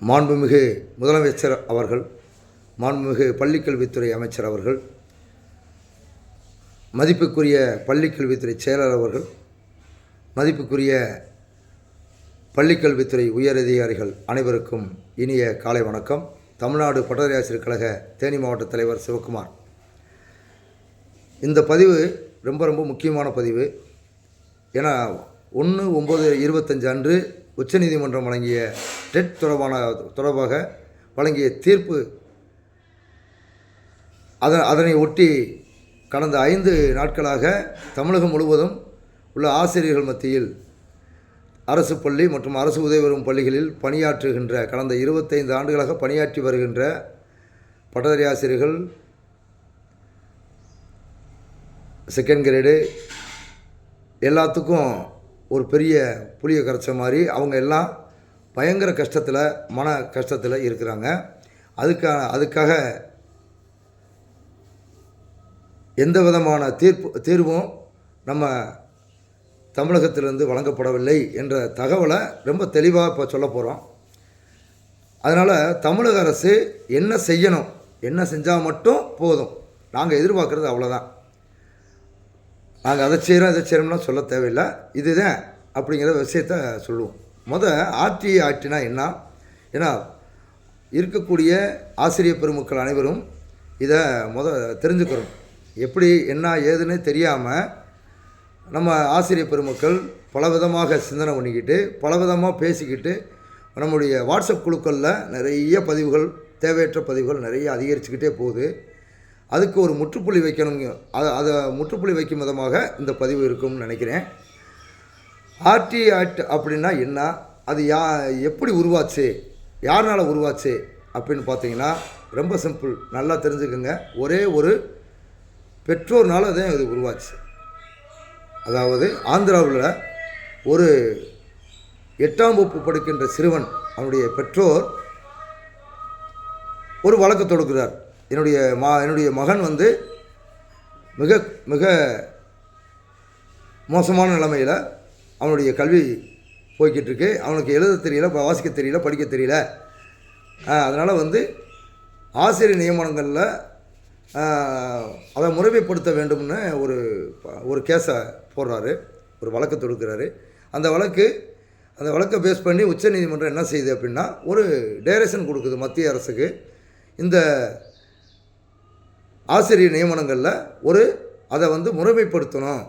மாண்புமிகு முதலமைச்சர் அவர்கள் மாண்புமிகு பள்ளிக்கல்வித்துறை அமைச்சர் அவர்கள் மதிப்புக்குரிய பள்ளிக்கல்வித்துறை செயலர் அவர்கள் மதிப்புக்குரிய பள்ளிக்கல்வித்துறை உயரதிகாரிகள் அனைவருக்கும் இனிய காலை வணக்கம். தமிழ்நாடு பட்டதாரியாசிரியர் கழக தேனி மாவட்ட தலைவர் சிவகுமார் இந்த பதிவு ரொம்ப ரொம்ப முக்கியமான பதிவு. ஏன்னா ஒன்று ஒம்பது இருபத்தஞ்சு அன்று உச்சநீதிமன்றம் வழங்கிய டெட் தொடர்பான தொடர்பாக வழங்கிய தீர்ப்பு அதன் அதனை ஒட்டி கடந்த ஐந்து நாட்களாக தமிழகம் முழுவதும் உள்ள ஆசிரியர்கள் மத்தியில் அரசு பள்ளி மற்றும் அரசு உதவி பெறும் பள்ளிகளில் பணியாற்றுகின்ற கடந்த இருபத்தைந்து ஆண்டுகளாக பணியாற்றி வருகின்ற பட்டதாரி ஆசிரியர்கள் செகண்ட் கிரேடு எல்லாத்துக்கும் ஒரு பெரிய புளிய கரைச்ச மாதிரி அவங்க எல்லாம் பயங்கர கஷ்டத்தில் மன கஷ்டத்தில் இருக்கிறாங்க. அதுக்காக அதுக்காக எந்த விதமான தீர்ப்பு தீர்வும் நம்ம தமிழகத்திலிருந்து வழங்கப்படவில்லை என்ற தகவலை ரொம்ப தெளிவாக இப்போ சொல்ல போகிறோம் அதனால் தமிழக அரசு என்ன செய்யணும் என்ன செஞ்சால் மட்டும் போதும். நாங்கள் எதிர்பார்க்குறது அவ்வளோதான் நாங்கள் அதை செய்கிறோம் இதை செய்கிறோம்லாம் சொல்ல தேவையில்லை. இதுதான் அப்படிங்கிற விஷயத்த சொல்லுவோம். முத ஆட்சியை ஆட்சினா என்ன? ஏன்னா இருக்கக்கூடிய ஆசிரியர் பெருமக்கள் அனைவரும் இதை முத தெரிஞ்சுக்கிறோம் எப்படி என்ன ஏதுன்னு தெரியாமல் நம்ம ஆசிரியர் பெருமக்கள் பலவிதமாக சிந்தனை பண்ணிக்கிட்டு பலவிதமாக பேசிக்கிட்டு நம்முடைய வாட்ஸ்அப் குழுக்களில் நிறைய பதிவுகள் தேவையற்ற பதிவுகள் நிறைய அதிகரிச்சுக்கிட்டே போகுது. அதுக்கு ஒரு முற்றுப்புள்ளி வைக்கணுங்க அதை அதை முற்றுப்புள்ளி வைக்கும் விதமாக இந்த பதிவு இருக்கும்னு நினைக்கிறேன். ஆர்டி ஆக்ட் அப்படின்னா என்ன? அது யா எப்படி உருவாச்சு? யாருனால் உருவாச்சு? அப்படின்னு பார்த்தீங்கன்னா ரொம்ப சிம்பிள் நல்லா தெரிஞ்சுக்கோங்க. ஒரே ஒரு பெற்றோர்னால தான் இது உருவாச்சு. அதாவது ஆந்திராவில் ஒரு எட்டாம் வகுப்பு படிக்கின்ற சிறுவன் அவனுடைய பெற்றோர் ஒரு வழக்கு தொடுக்கிறார். என்னுடைய மா என்னுடைய மகன் வந்து மிக மிக மோசமான நிலைமையில் அவனுடைய கல்வி போய்கிட்டு இருக்கு அவனுக்கு எழுத தெரியல வாசிக்க தெரியல படிக்க தெரியல. அதனால் வந்து ஆசிரியர் நியமனங்களில் அதை முறைமைப்படுத்த வேண்டும்னு ஒரு ஒரு கேஸை போடுறாரு. ஒரு வழக்கு தொடுக்கிறாரு. அந்த வழக்கு அந்த வழக்கை பேஸ் பண்ணி உச்சநீதிமன்றம் என்ன செய்யுது அப்படின்னா ஒரு டைரக்ஷன் கொடுக்குது மத்திய அரசுக்கு. இந்த ஆசிரியர் நியமனங்களில் ஒரு அதை வந்து முறைமைப்படுத்தணும்.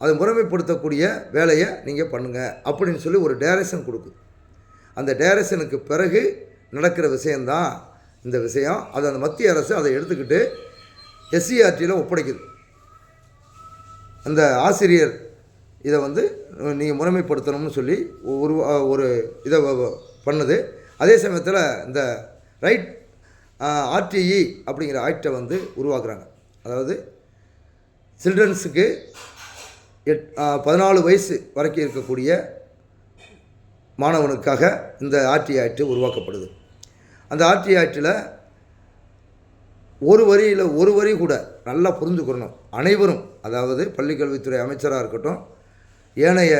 அதை முறைமைப்படுத்தக்கூடிய வேலையை நீங்கள் பண்ணுங்கள் அப்படின்னு சொல்லி ஒரு டேரக்ஷன் கொடுக்குது அந்த டேரக்ஷனுக்கு பிறகு நடக்கிற விஷயந்தான் இந்த விஷயம் அதை அந்த மத்திய அரசு அதை எடுத்துக்கிட்டு எஸ்சிஆர்டியில் ஒப்படைக்குது. அந்த ஆசிரியர் இதை வந்து நீங்கள் முறைமைப்படுத்தணும்னு சொல்லி ஒரு ஒரு இதை பண்ணுது. அதே சமயத்தில் இந்த ரைட் ஆர்டிஇ அப்படிங்கிற ஆக்டை வந்து உருவாக்குறாங்க. அதாவது சில்ட்ரன்ஸுக்கு எட் பதினாலு வயசு வரைக்கும் இருக்கக்கூடிய மாணவனுக்காக இந்த ஆர்டி ஆக்ட் உருவாக்கப்படுது. அந்த ஆர்டி ஆக்டில் ஒரு வரியில் ஒரு வரி கூட நல்லா புரிஞ்சுக்கணும். அனைவரும் அதாவது பள்ளிக்கல்வித்துறை அமைச்சராக இருக்கட்டும் ஏனைய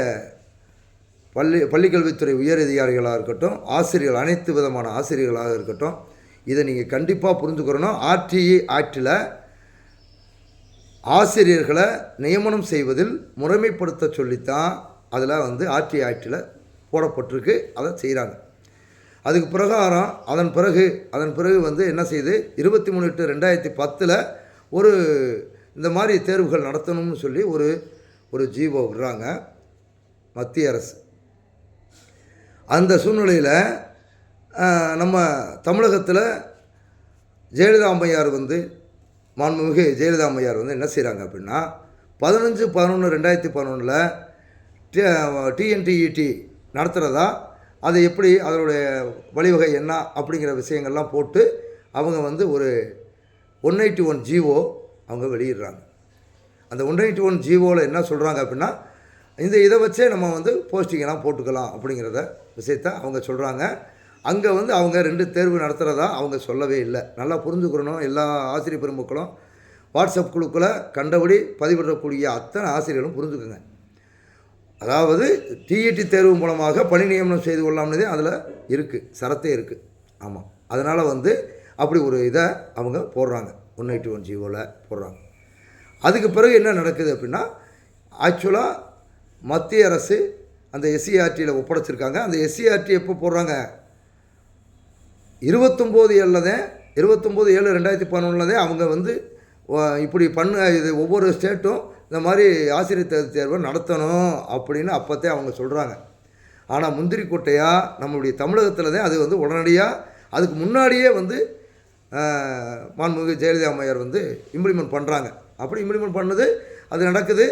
பள்ளி பள்ளிக்கல்வித்துறை உயரதிகாரிகளாக இருக்கட்டும் ஆசிரியர்கள் அனைத்து விதமான ஆசிரியர்களாக இருக்கட்டும் இதை நீங்கள் கண்டிப்பாக புரிஞ்சுக்கிறணும். ஆர்டிஇ ஆக்டில் ஆசிரியர்களை நியமனம் செய்வதில் முறைமைப்படுத்த சொல்லித்தான் அதில் வந்து ஆர்டி ஆக்டில் போடப்பட்டிருக்கு. அதை செய்கிறாங்க அதுக்கு பிரகாரம் அதன் பிறகு அதன் பிறகு வந்து என்ன செய்யுது இருபத்தி மூணு எட்டு ரெண்டாயிரத்தி பத்தில் ஒரு இந்த மாதிரி தேர்வுகள் நடத்தணும்னு சொல்லி ஒரு ஒரு ஜீவோ விடுறாங்க மத்திய அரசு. அந்த சூழ்நிலையில் நம்ம தமிழகத்தில் ஜெயலலிதா அம்மையார் வந்து மாண்புமிகு ஜெயலலிதா அம்மையார் வந்து என்ன செய்கிறாங்க அப்படின்னா பதினஞ்சு பதினொன்று ரெண்டாயிரத்தி பதினொன்றில் டிஎன்டிஇடி நடத்துகிறதா அது எப்படி அதனுடைய வழிவகை என்ன அப்படிங்கிற விஷயங்கள்லாம் போட்டு அவங்க வந்து ஒரு ஒன் எயிட்டி ஒன் ஜிஓ அவங்க வெளியிடுறாங்க. அந்த ஒன் எயிட்டி ஒன் ஜிஓவில் என்ன சொல்கிறாங்க அப்படின்னா இந்த இதை வச்சே நம்ம வந்து போஸ்டிங்கெல்லாம் போட்டுக்கலாம் அப்படிங்கிறத விஷயத்த அவங்க சொல்கிறாங்க அங்கே வந்து அவங்க ரெண்டு தேர்வு நடத்துகிறதா அவங்க சொல்லவே இல்லை. நல்லா புரிஞ்சுக்கிறணும் எல்லா ஆசிரியர் பெருமக்களும். வாட்ஸ்அப் குழுக்களை கண்டபடி பதிவிடக்கூடிய அத்தனை ஆசிரியர்களும் புரிஞ்சுக்குங்க. அதாவது டிஇடி தேர்வு மூலமாக பணி நியமனம் செய்து கொள்ளலாம்னதே அதில் இருக்குது சரத்தே இருக்குது ஆமாம் அதனால் வந்து அப்படி ஒரு இதை அவங்க போடுறாங்க. ஒன் எயிட்டி ஒன் ஜிஓவில் போடுறாங்க. அதுக்கு பிறகு என்ன நடக்குது அப்படின்னா ஆக்சுவலாக மத்திய அரசு அந்த எஸ்சிஆர்டியில் ஒப்படைச்சிருக்காங்க. அந்த எஸ்சிஆர்டி எப்போ போடுறாங்க? இருபத்தொம்போது ஏழில் தான் இருபத்தொம்போது ஏழு ரெண்டாயிரத்தி பதினொன்றுலதே அவங்க வந்து இப்படி பண்ண இது ஒவ்வொரு ஸ்டேட்டும் இந்த மாதிரி ஆசிரியர் தேர்வை நடத்தணும் அப்படின்னு அப்போத்தே அவங்க சொல்கிறாங்க ஆனால் முந்திரி கொட்டையாக நம்மளுடைய தமிழகத்தில் தான் அது வந்து உடனடியாக அதுக்கு முன்னாடியே வந்து ஆஹ், மாண்புமிகு ஜெயலலிதா அம்மையார் வந்து இம்ப்ளிமெண்ட் பண்ணுறாங்க அப்படி இம்ப்ளிமெண்ட் பண்ணது அது நடக்குது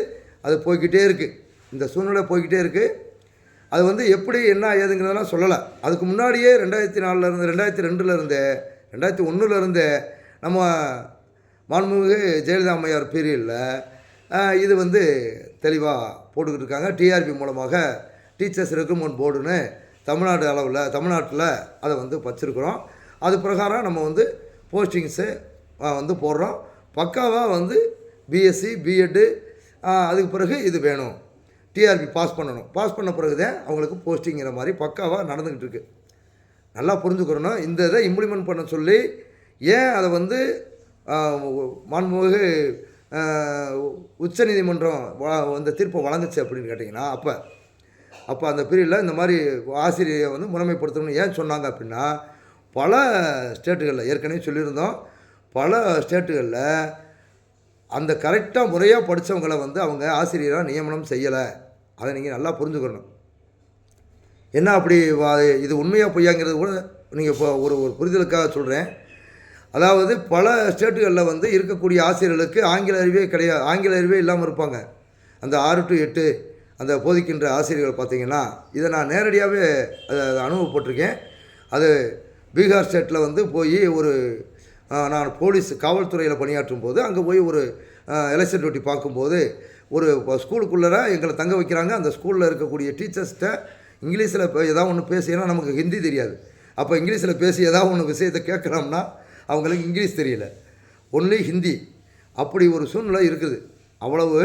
அது போய்கிட்டே இருக்குது இந்த சூழ்நிலை போய்கிட்டே இருக்குது அது வந்து எப்படி என்ன ஏதுங்கிறதெல்லாம் சொல்லலை. அதுக்கு முன்னாடியே ரெண்டாயிரத்தி நாலில் இருந்து ரெண்டாயிரத்தி ரெண்டில் இருந்தே ரெண்டாயிரத்தி ஒன்றில் நம்ம மாண்புமிகு ஜெயலலிதா அம்மையார் பீரியடில் இது வந்து தெளிவாக போட்டுக்கிட்டு இருக்காங்க. டிஆர்பி மூலமாக டீச்சர்ஸ் ரெக்ரூட்மெண்ட் போர்டுன்னு தமிழ்நாடு அளவில் தமிழ்நாட்டில் அதை வந்து வச்சுருக்குறோம். அது பிரகாரம் நம்ம வந்து போஸ்டிங்ஸு வந்து போடுறோம். பக்காவாக வந்து பிஎஸ்சி பிஎட்டு அதுக்கு பிறகு இது வேணும். டிஆர்பி பாஸ் பண்ணணும். பாஸ் பண்ண பிறகு தான் அவங்களுக்கு போஸ்டிங்கிற மாதிரி பக்காவாக நடந்துக்கிட்டு இருக்குது நல்லா புரிஞ்சுக்கிறணும் இந்த இதை இம்ப்ளிமெண்ட் பண்ண சொல்லி ஏன் அதை வந்து மாண்புமிகு உச்சநீதிமன்றம் இந்த தீர்ப்பை வழங்குச்சு அப்படின்னு கேட்டிங்கன்னா அப்போ அப்போ அந்த பீரியடில் இந்த மாதிரி ஆசிரியை வந்து முறைமைப்படுத்தணும்னு ஏன் சொன்னாங்க அப்படின்னா பல ஸ்டேட்டுகளில் ஏற்கனவே சொல்லியிருந்தோம். பல ஸ்டேட்டுகளில் அந்த கரெக்டாக முறையாக படித்தவங்களை வந்து அவங்க ஆசிரியராக நியமனம் செய்யலை. அதை நீங்கள் நல்லா புரிஞ்சுக்கணும். என்ன அப்படி வா- இது உண்மையாக பொய்யாங்கிறது கூட நீங்கள் இப்போ ஒரு ஒரு புரிதலுக்காக சொல்கிறேன் அதாவது பல ஸ்டேட்டுகளில் வந்து இருக்கக்கூடிய ஆசிரியர்களுக்கு ஆங்கில அறிவே கிடையாது ஆங்கில அறிவே இல்லாமல் இருப்பாங்க. அந்த ஆறு டு எட்டு அந்த போதிக்கின்ற ஆசிரியர்கள் பார்த்தீங்கன்னா இதை நான் நேரடியாகவே அதை அதை அனுபவப்பட்டிருக்கேன். அது பீகார் ஸ்டேட்டில் வந்து போய் ஒரு நான் போலீஸ் காவல்துறையில் பணியாற்றும் போது அங்கே போய் ஒரு எலெக்ஷன் டியூட்டி பார்க்கும்போது ஒரு ஸ்கூலுக்குள்ளே எங்களை தங்க வைக்கிறாங்க. அந்த ஸ்கூலில் இருக்கக்கூடிய டீச்சர்ஸ்கிட்ட இங்கிலீஷில் இப்போ ஏதாவது ஒன்று பேசி ஏன்னா நமக்கு ஹிந்தி தெரியாது. அப்போ இங்கிலீஷில் பேசி ஏதாவது ஒன்று விஷயத்தை கேட்குறோம்னா அவங்களுக்கு இங்கிலீஷ் தெரியல. ஒன்லி ஹிந்தி. அப்படி ஒரு சூழ்நிலை இருக்குது. அவ்வளவு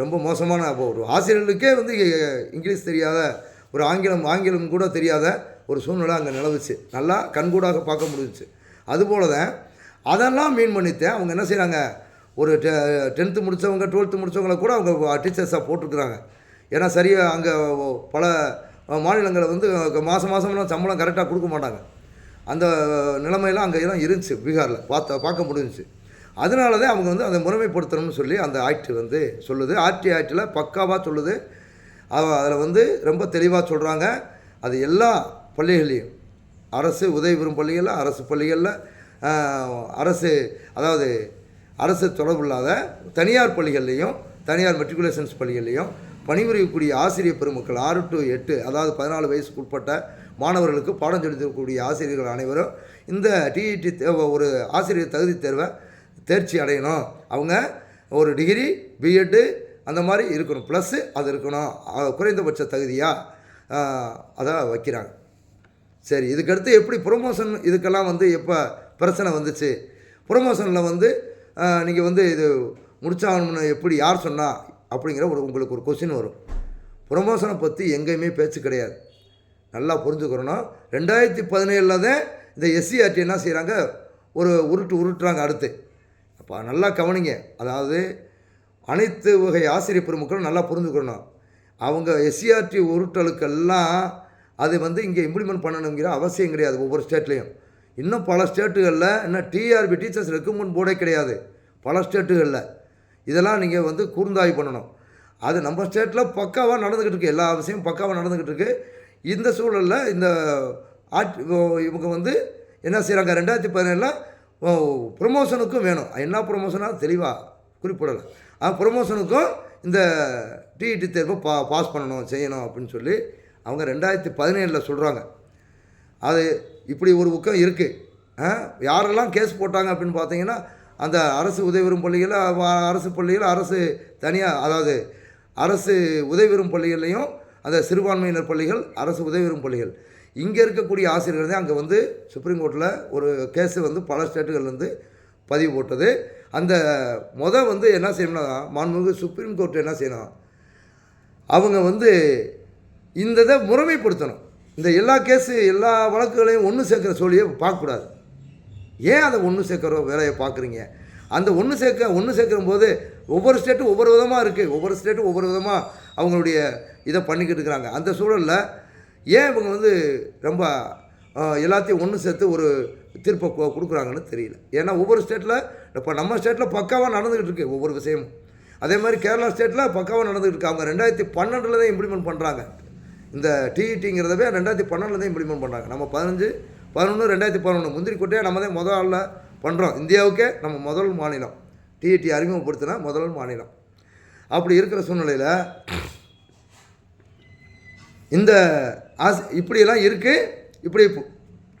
ரொம்ப மோசமான அப்போ ஒரு ஆசிரியர்களுக்கே வந்து இங்கிலீஷ் தெரியாத ஒரு ஆங்கிலம் ஆங்கிலம் கூட தெரியாத ஒரு சூழ்நிலை அங்கே நிலவுச்சு. நல்லா கண்கூடாக பார்க்க முடிஞ்சுச்சு. அதுபோல தான் அதெல்லாம் மீன் பண்ணித்தேன் அவங்க என்ன செய்கிறாங்க ஒரு டெ டென்த்து முடித்தவங்க டுவெல்த்து முடித்தவங்கள கூட அவங்க டீச்சர்ஸாக போட்டிருக்குறாங்க. ஏன்னா சரியாக அங்கே பல மாநிலங்களில் வந்து மாதம் மாதம்லாம் சம்பளம் கரெக்டாக கொடுக்க மாட்டாங்க. அந்த நிலைமையெல்லாம் அங்கே எல்லாம் இருந்துச்சு பீகாரில். பார்த்த பார்க்க முடிஞ்சிச்சு. அதனால தான் அவங்க வந்து அதை முறைமைப்படுத்தணும்னு சொல்லி அந்த ஆக்ட் வந்து சொல்லுது. ஆர்டி ஆக்டில் பக்காவாக சொல்லுது. அதில் வந்து ரொம்ப தெளிவாக சொல்கிறாங்க அது எல்லா பள்ளிகளையும் அரசு உதவி பெறும் பள்ளிகளில் அரசு பள்ளிகளில் அரசு அதாவது அரசு தொடர்பில்லாத தனியார் பள்ளிகள்லேயும் தனியார் மெட்ரிகுலேஷன்ஸ் பள்ளிகள்லேயும் பணிபுரியக்கூடிய ஆசிரியர் பெருமக்கள் ஆறு டு எட்டு அதாவது பதினாலு வயசுக்கு உட்பட்ட மாணவர்களுக்கு பாடம் சொல்லித் தரக்கூடிய ஆசிரியர்கள் அனைவரும் இந்த டிஇடி ஒரு ஆசிரியர் தகுதி தேர்வை தேர்ச்சி அடையணும். அவங்க ஒரு டிகிரி பிஎட்டு அந்த மாதிரி இருக்கணும். ப்ளஸ்ஸு அது இருக்கணும். குறைந்தபட்ச தகுதியாக அதை வைக்கிறாங்க. சரி இதுக்கடுத்து எப்படி ப்ரொமோஷன் இதுக்கெல்லாம் வந்து எப்போ பிரச்சனை வந்துச்சு. ப்ரொமோஷனில் வந்து நீங்கள் வந்து இது முடிச்சாகணும்னு எப்படி யார் சொன்னால் அப்படிங்கிற ஒரு உங்களுக்கு ஒரு கொஸ்டின் வரும். ப்ரொமோஷனை பற்றி எங்கேயுமே பேச்சு கிடையாது. நல்லா புரிஞ்சுக்கிறணும் ரெண்டாயிரத்தி பதினேழில் தான் இந்த எஸ்சிஆர்டி என்ன செய்கிறாங்க ஒரு உருட்டு உருட்டுறாங்க அடுத்து. அப்போ நல்லா கவனிங்க. அதாவது அனைத்து வகை ஆசிரியர் பெருமக்களும் நல்லா புரிஞ்சுக்கணும். அவங்க எஸ்சிஆர்டி உருட்டலுக்கெல்லாம் அது வந்து இங்கே இம்ப்ளிமெண்ட் பண்ணணுங்கிற அவசியம் கிடையாது ஒவ்வொரு ஸ்டேட்லேயும் இன்னும் பல ஸ்டேட்டுகளில் இன்னும் டிஆர்பி டீச்சர்ஸ் ரெக்கமெண்ட் போர்டே கிடையாது. பல ஸ்டேட்டுகளில். இதெல்லாம் நீங்கள் வந்து கூர்ந்தாய்வு பண்ணணும். அது நம்ம ஸ்டேட்டில் பக்காவாக நடந்துக்கிட்டு இருக்கு. எல்லா விஷயமும் பக்காவாக நடந்துக்கிட்டு இருக்கு. இந்த சூழலில் இந்த ஆட் இவங்க வந்து என்ன செய்கிறாங்க ரெண்டாயிரத்தி பதினேழில் ப்ரொமோஷனுக்கும் வேணும். என்ன ப்ரொமோஷனாக தெளிவாக குறிப்பிடலை. ஆ ப்ரொமோஷனுக்கும் இந்த டிஇடி தேர்வை பா பாஸ் பண்ணணும் செய்யணும் அப்படின்னு சொல்லி அவங்க ரெண்டாயிரத்தி பதினேழில் சொல்கிறாங்க அது இப்படி ஒரு புக்கம் இருக்குது யாரெல்லாம் கேஸ் போட்டாங்க அப்படின்னு பார்த்தீங்கன்னா அந்த அரசு உதவி பெறும் பள்ளிகளில் அரசு பள்ளிகள் அரசு தனியாக அதாவது அரசு உதவி பெறும் பள்ளிகள்லையும் அந்த சிறுபான்மையினர் பள்ளிகள் அரசு உதவி பெறும் பள்ளிகள். இங்கே இருக்கக்கூடிய ஆசிரியர்கள் தான் அங்கே வந்து சுப்ரீம் கோர்ட்டில் ஒரு கேஸு வந்து பல ஸ்டேட்டுகள்லேருந்து பதிவு போட்டது. அந்த முத வந்து என்ன செய்யணும்னா மாண்புமிகு சுப்ரீம் கோர்ட் என்ன செய்யணும்? அவங்க வந்து இந்த இதை முறைமைப்படுத்தணும். இந்த எல்லா கேஸு எல்லா வழக்குகளையும் ஒன்று சேர்க்குற சொல்லியே பார்க்கக்கூடாது. ஏன் அதை ஒன்று சேர்க்குற வேலையை பார்க்குறீங்க? அந்த ஒன்று சேர்க்க ஒன்று சேர்க்கும் போது ஒவ்வொரு ஸ்டேட்டும் ஒவ்வொரு விதமாக இருக்குது ஒவ்வொரு ஸ்டேட்டும் ஒவ்வொரு விதமாக அவங்களுடைய இதை பண்ணிக்கிட்டு இருக்கிறாங்க. அந்த சூழலில் ஏன் இவங்க வந்து ரொம்ப எல்லாத்தையும் ஒன்று சேர்த்து ஒரு தீர்ப்பை கொடுக்குறாங்கன்னு தெரியல. ஏன்னா ஒவ்வொரு ஸ்டேட்டில் இப்போ நம்ம ஸ்டேட்டில் பக்காவாக நடந்துக்கிட்டு இருக்கு ஒவ்வொரு விஷயமும். அதே மாதிரி கேரளா ஸ்டேட்டில் பக்காவாக நடந்துகிட்டு இருக்கு. அவங்க ரெண்டாயிரத்தி பன்னெண்டில் தான் இம்ப்ளிமெண்ட் பண்ணுறாங்க இந்த டிஇடிங்கிறதவே ரெண்டாயிரத்தி பன்னெண்டில் தான் இம்ப்ளிமெண்ட் பண்ணுறாங்க நம்ம பதினஞ்சு பதினொன்று ரெண்டாயிரத்தி பதினொன்று முந்திரி கொட்டையாக நம்ம தான் முதல் ஆளில் பண்ணுறோம் இந்தியாவுக்கே நம்ம முதல் மாநிலம். டிஇடி அறிமுகப்படுத்தினா முதல் மாநிலம். அப்படி இருக்கிற சூழ்நிலையில் இந்த ஆஸ் இப்படியெல்லாம் இருக்குது இப்படி இப்போ-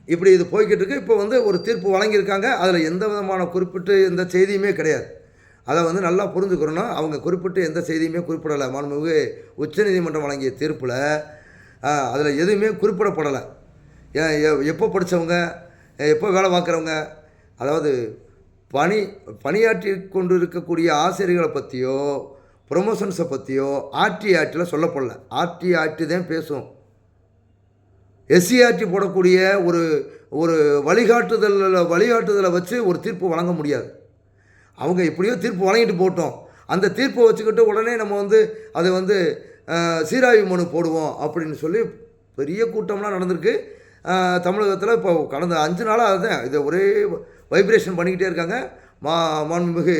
இப்படி இது போய்கிட்டு இருக்கு. இப்போ வந்து ஒரு தீர்ப்பு வழங்கியிருக்காங்க. அதில் எந்த விதமான குறிப்பிட்டு எந்த செய்தியுமே கிடையாது. அதை வந்து நல்லா புரிஞ்சுக்கிறோன்னா அவங்க குறிப்பிட்டு எந்த செய்தியுமே குறிப்பிடலை. மாண்புமிகு உச்சநீதிமன்றம் வழங்கிய தீர்ப்பில் அதில் எதுவுமே குறிப்பிடப்படலை. ஏன் எப்போ படித்தவங்க எப்போ வேலை பார்க்குறவங்க அதாவது பணி பணியாற்றி கொண்டு இருக்கக்கூடிய ஆசிரியர்களை பற்றியோ ப்ரொமோஷன்ஸை பற்றியோ ஆர்டி ஆர்டியில் சொல்லப்படல. ஆர்டி ஆர்டி தான் பேசும் எஸ்சிஆர்டி போடக்கூடிய ஒரு ஒரு வழிகாட்டுதலில் வழிகாட்டுதலை வச்சு ஒரு தீர்ப்பு வழங்க முடியாது. அவங்க எப்படியோ தீர்ப்பு வழங்கிட்டு போட்டோம். அந்த தீர்ப்பை வச்சுக்கிட்டு உடனே நம்ம வந்து அதை வந்து சீராய்வு மனு போடுவோம் அப்படின்னு சொல்லி பெரிய கூட்டம்லாம் நடந்திருக்கு. தமிழகத்தில் இப்போ கடந்த அஞ்சு நாளாக அதுதான் இதை ஒரே வைப்ரேஷன் பண்ணிக்கிட்டே இருக்காங்க. மா மாண்புமிகு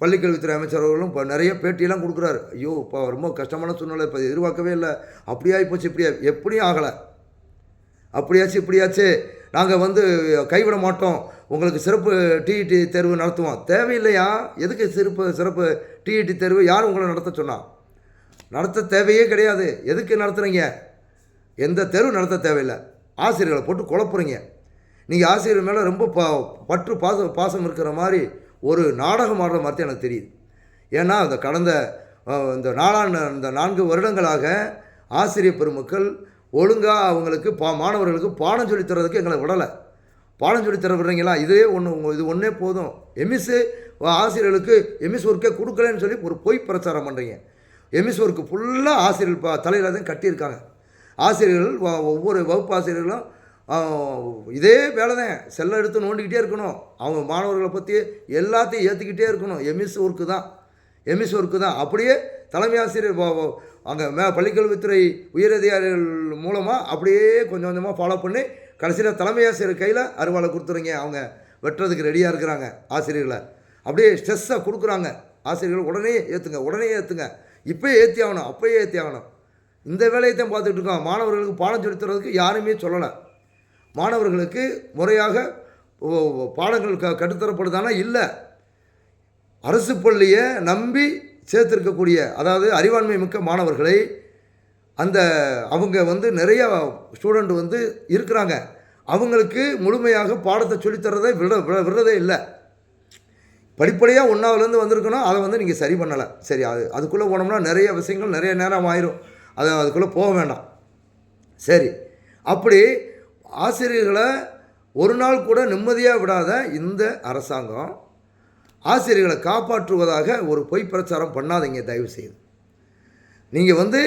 பள்ளிக்கல்வித்துறை அமைச்சர் அவர்களும் இப்போ நிறைய பேட்டியெல்லாம் கொடுக்குறாரு. ஐயோ இப்போ ரொம்ப கஷ்டமான சூழ்நிலை இப்போ எதிர்பார்க்கவே இல்லை. அப்படியாகிப்போச்சு இப்படியா எப்படியும் ஆகலை. அப்படியாச்சு இப்படியாச்சு. நாங்கள் வந்து கைவிட மாட்டோம். உங்களுக்கு சிறப்பு டிஇடி தேர்வு நடத்துவோம். தேவையில்லையா? எதுக்கு சிறப்பு சிறப்பு டிஇடி தேர்வு? யார் உங்களை நடத்த சொன்னால் நடத்த தேவையே கிடையாது. எதுக்கு நடத்துகிறீங்க எந்த தெரு நடத்த தேவையில்லை. ஆசிரியர்களை போட்டு குழப்புறீங்க. நீங்கள் ஆசிரியர் மேலே ரொம்ப பா பற்று பாச பாசம் இருக்கிற மாதிரி ஒரு நாடகம் ஆடுற மாதிரி எனக்கு தெரியுது. ஏன்னா அந்த கடந்த இந்த நாளான இந்த நான்கு வருடங்களாக ஆசிரியர் பெருமக்கள் ஒழுங்காக அவங்களுக்கு பா மாணவர்களுக்கு பாடம் சொல்லித் தர்றதுக்கு எங்களை விடலை. பாடம் சொல்லித் தர விடுறீங்களா? இதே ஒன்று இது ஒன்றே போதும். எமிஸு ஆசிரியர்களுக்கு எமிஸ் ஒர்க்கே கொடுக்கலன்னு சொல்லி ஒரு பொய் பிரச்சாரம் பண்ணுறீங்க எமிஸ் ஒர்க்கு ஃபுல்லாக ஆசிரியர்கள் ப தலையில் தான் கட்டியிருக்காங்க. ஆசிரியர்கள் வ- ஒவ்வொரு வகுப்பு ஆசிரியர்களும் இதே வேலை தான் செல்லை எடுத்து நோண்டிக்கிட்டே இருக்கணும். அவங்க மாணவர்களை பற்றி எல்லாத்தையும் ஏற்றுக்கிட்டே இருக்கணும். எமிஸ் ஒர்க்கு தான். எமிஸ் ஒர்க்கு தான். அப்படியே தலைமை ஆசிரியர் அங்கே மே பள்ளிக்கல்வித்துறை உயரதிகாரிகள் மூலமாக அப்படியே கொஞ்சம் கொஞ்சமாக ஃபாலோ பண்ணி கடைசியில் தலைமை ஆசிரியர் கையில் அறுவாலை கொடுத்துறீங்க. அவங்க வெட்டுறதுக்கு ரெடியாக இருக்கிறாங்க ஆசிரியர்களை. அப்படியே ஸ்ட்ரெஸ்ஸாக கொடுக்குறாங்க. ஆசிரியர்கள் உடனே ஏற்றுங்க உடனே ஏற்றுங்க இப்போயே ஏற்றி ஆகணும் அப்போயே ஏற்றி ஆகணும். இந்த வேலையை தான் பார்த்துட்டு இருக்கோம். மாணவர்களுக்கு பாடம் சொல்லித் தர்றதுக்கு யாருமே சொல்லலை. மாணவர்களுக்கு முறையாக பாடங்கள் க கற்றுத்தரப்படுதானா? இல்லை. அரசு பள்ளியை நம்பி சேர்த்துருக்கக்கூடிய அதாவது அறிவாண்மை மிக்க மாணவர்களை அந்த அவங்க வந்து நிறைய ஸ்டூடெண்ட் வந்து இருக்கிறாங்க. அவங்களுக்கு முழுமையாக பாடத்தை சொல்லித்தரதை விட விட- விடுறதே இல்லை. படிப்படியாக ஒன்றாவதுலேருந்து வந்திருக்கணும். அதை வந்து நீங்கள் சரி பண்ணலை. சரி அது அதுக்குள்ளே போனோம்னா நிறைய விஷயங்கள் நிறைய நேரம் ஆயிரும். அது அதுக்குள்ளே போக வேண்டாம். சரி. அப்படி ஆசிரியர்களை ஒரு நாள் கூட நிம்மதியாக விடாத இந்த அரசாங்கம் ஆசிரியர்களை காப்பாற்றுவதாக ஒரு பொய் பிரச்சாரம் பண்ணாதீங்க தயவு செய்து நீங்கள் வந்து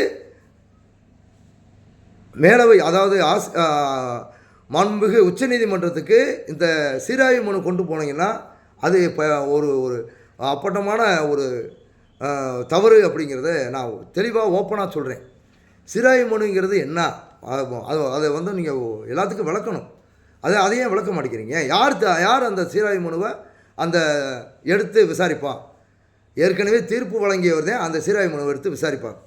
மேலவை அதாவது ஆஸ் மாண்புமிகு உச்சநீதிமன்றத்துக்கு இந்த சீராய்வு மனு கொண்டு போனீங்கன்னா அது இப்போ ஒரு ஒரு அப்பட்டமான ஒரு தவறு அப்படிங்கிறத நான் தெளிவாக ஓப்பனாக சொல்கிறேன் சிராய் மனுங்கிறது என்ன? அது- அதை வந்து நீங்கள் எல்லாத்துக்கும் விளக்கணும். அதை அதையே விளக்க மாட்டேங்கிறீங்க. யார் த- யார் அந்த சீராய் மனுவை அந்த எடுத்து விசாரிப்பான் ஏற்கனவே தீர்ப்பு வழங்கியவர் தான் அந்த சீராய் மனுவை எடுத்து விசாரிப்பாங்க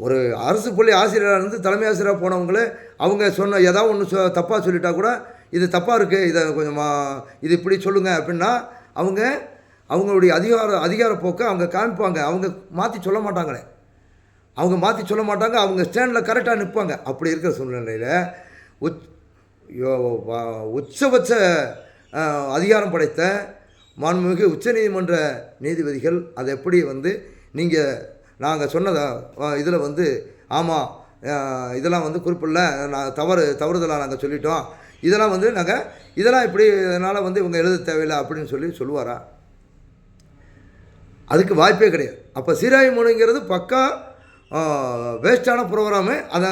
ஒரு அரசு பள்ளி ஆசிரியராக இருந்து தலைமை ஆசிரியராக போனவங்களே அவங்க சொன்ன ஏதாவது ஒன்று சொ தப்பாக சொல்லிட்டா கூட இது தப்பாக இருக்குது இதை கொஞ்சம் இது இப்படி சொல்லுங்கள் அப்படின்னா அவங்க அவங்களுடைய அதிகார அதிகார போக்கை அவங்க காமிப்பாங்க. அவங்க மாற்றி சொல்ல மாட்டாங்களே. அவங்க மாற்றி சொல்ல மாட்டாங்க அவங்க ஸ்டாண்டில் கரெக்டாக நிற்பாங்க அப்படி இருக்கிற சூழ்நிலையில் உச் உச்சபட்ச அதிகாரம் படைத்த மாண்புமிகு உச்சநீதிமன்ற நீதிபதிகள் அதை எப்படி வந்து நீங்கள் நாங்கள் சொன்னதை இதில் வந்து ஆமாம் இதெல்லாம் வந்து குறிப்பிடல நான் தவறு தவறுதலாக நாங்கள் சொல்லிட்டோம். இதெல்லாம் வந்து நாங்கள் இதெல்லாம் இப்படி இதனால் வந்து இவங்க எழுத தேவையில்லை அப்படின்னு சொல்லி சொல்லுவாரா? அதுக்கு வாய்ப்பே கிடையாது. அப்போ சீராய் மனுங்கிறது பக்கா வேஸ்ட்டான ப்ரோக்ராமு. அதை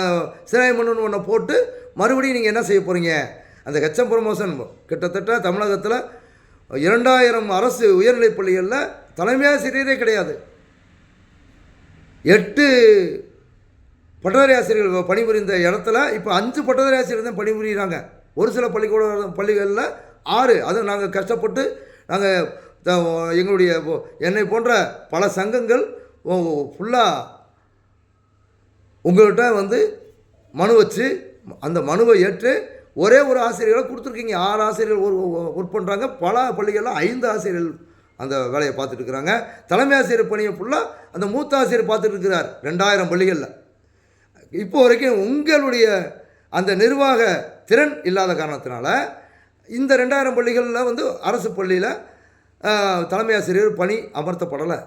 சீராய மனுன்னு ஒன்று போட்டு மறுபடியும் நீங்கள் என்ன செய்ய போகிறீங்க அந்த ஹெச்எம் ப்ரொமோஷன் கிட்டத்தட்ட தமிழகத்தில் இரண்டாயிரம் அரசு உயர்நிலைப் பள்ளிகளில் தலைமையாசிரியரே கிடையாது. எட்டு பட்டதாரி ஆசிரியர்கள் பணிபுரிந்த இடத்துல இப்போ அஞ்சு பட்டதாரி ஆசிரியர் தான் பணிபுரிகிறாங்க ஒரு சில பள்ளிக்கூட பள்ளிகளில் ஆறு. அதுவும் நாங்கள் கஷ்டப்பட்டு நாங்கள் எங்களுடைய என்னை போன்ற பல சங்கங்கள் ஃபுல்லாக உங்கள்கிட்ட வந்து மனு வச்சு அந்த மனுவை ஏற்று ஒரே ஒரு ஆசிரியர்களை கொடுத்துருக்கீங்க. ஆறு ஆசிரியர்கள் ஒரு ஒர்க் பண்ணுறாங்க பல பள்ளிகளில் ஐந்து ஆசிரியர்கள் அந்த வேலையை பார்த்துட்டு இருக்கிறாங்க. தலைமை ஆசிரியர் பணியை ஃபுல்லாக அந்த மூத்த ஆசிரியர் பார்த்துட்டு இருக்கிறார். ரெண்டாயிரம் பள்ளிகளில். இப்போ வரைக்கும் உங்களுடைய அந்த நிர்வாக திறன் இல்லாத காரணத்தினால இந்த ரெண்டாயிரம் பள்ளிகளில் வந்து அரசு பள்ளியில் தலைமை ஆசிரியர் பணி அமர்த்தப்படலை.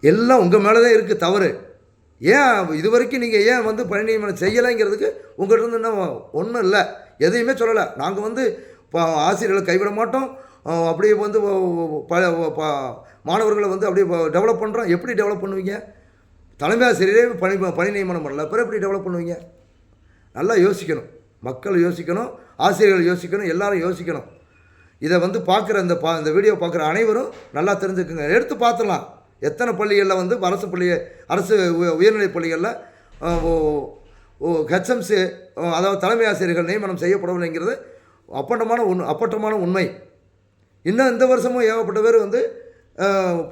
எல்லாம் உங்கள் மேலே தான் இருக்குது தவறு. ஏன் இது வரைக்கும் நீங்கள் ஏன் வந்து பணி நியமனம் செய்யலைங்கிறதுக்கு உங்கள்கிட்ட இருந்து இன்னும் ஒன்றும் இல்லை. எதையுமே சொல்லலை. நாங்கள் வந்து இப்போ ஆசிரியர்களை கைவிட மாட்டோம். அப்படியே வந்து ப ப- மாணவர்களை வந்து அப்படியே டெவலப் பண்ணுறோம் எப்படி டெவலப் பண்ணுவீங்க? தலைமை ஆசிரியரே பணி பணி நியமனம் பண்ணல. அப்புறம் எப்படி டெவலப் பண்ணுவீங்க? நல்லா யோசிக்கணும். மக்கள் யோசிக்கணும் ஆசிரியர்கள் யோசிக்கணும் எல்லாரும் யோசிக்கணும். இதை வந்து பார்க்குற இந்த பா இந்த வீடியோ பார்க்குற அனைவரும் நல்லா தெரிஞ்சுக்குங்க. எடுத்து பார்த்துடலாம். எத்தனை பள்ளிகளில் வந்து அரசு பள்ளி அரசு உயர்நிலைப் பள்ளிகளில் ஹெச்எம்சி அதாவது தலைமை ஆசிரியர்கள் நியமனம் செய்யப்படவில்லைங்கிறது அப்பட்டமான உண் அப்பட்டமான உண்மை. இன்னும் இந்த வருஷமும் ஏகப்பட்ட பேர் வந்து